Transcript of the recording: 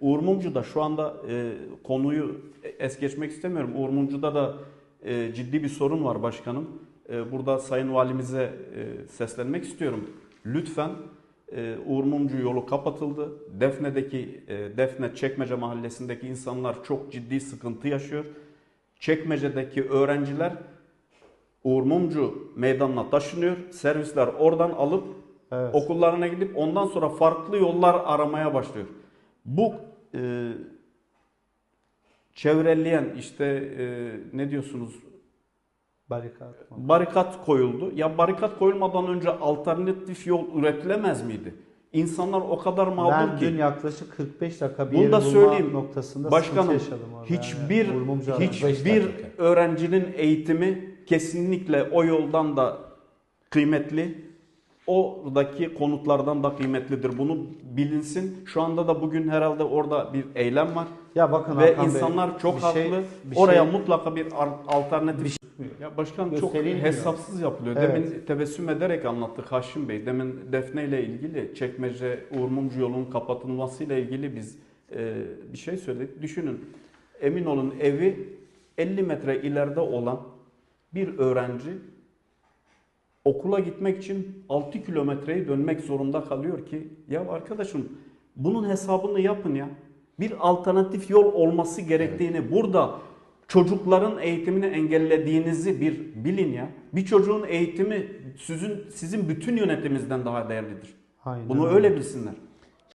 Uğur Mumcu'da şu anda e, konuyu es geçmek istemiyorum. Uğur Mumcu'da da e, ciddi bir sorun var başkanım. E, burada Sayın Valimize e, seslenmek istiyorum. Lütfen e, Uğur Mumcu yolu kapatıldı. Defne'deki e, Defne Çekmece mahallesindeki insanlar çok ciddi sıkıntı yaşıyor. Çekmece'deki öğrenciler Uğur Mumcu meydanına taşınıyor. Servisler oradan alıp Evet. okullarına gidip ondan sonra farklı yollar aramaya başlıyor. Bu e, çevreleyen işte e, ne diyorsunuz Barikat. mı? barikat koyuldu. Ya barikat koyulmadan önce alternatif yol üretilemez miydi? İnsanlar o kadar mağdur Ben ki. dün yaklaşık 45 dakika bir Bunu yeri da bulma söyleyeyim. noktasında Başkanım sıkıntı yaşadım orada. hiçbir Yani hiçbir 45 dakika. öğrencinin eğitimi kesinlikle o yoldan da kıymetli. Oradaki konutlardan da kıymetlidir. Bunu bilinsin. Şu anda da bugün herhalde orada bir eylem var Ya bakın ve Hakan Bey, insanlar çok bir haklı. şey- bir Oraya şey- mutlaka bir alternatif ya başkan çok hesapsız yapılıyor. Evet. Demin tebessüm ederek anlattık Haşim Bey. Demin Defne ile ilgili Çekmece Uğur Mumcu yolunun kapatılmasıyla ilgili biz e, bir şey söyledik. Düşünün emin olun evi 50 metre ileride olan bir öğrenci okula gitmek için 6 kilometreyi dönmek zorunda kalıyor ki ya arkadaşım bunun hesabını yapın ya. Bir alternatif yol olması gerektiğini burada çocukların eğitimini engellediğinizi bir bilin ya. Bir çocuğun eğitimi sizin sizin bütün yönetiminizden daha değerlidir. Aynen Bunu öyle bilsinler.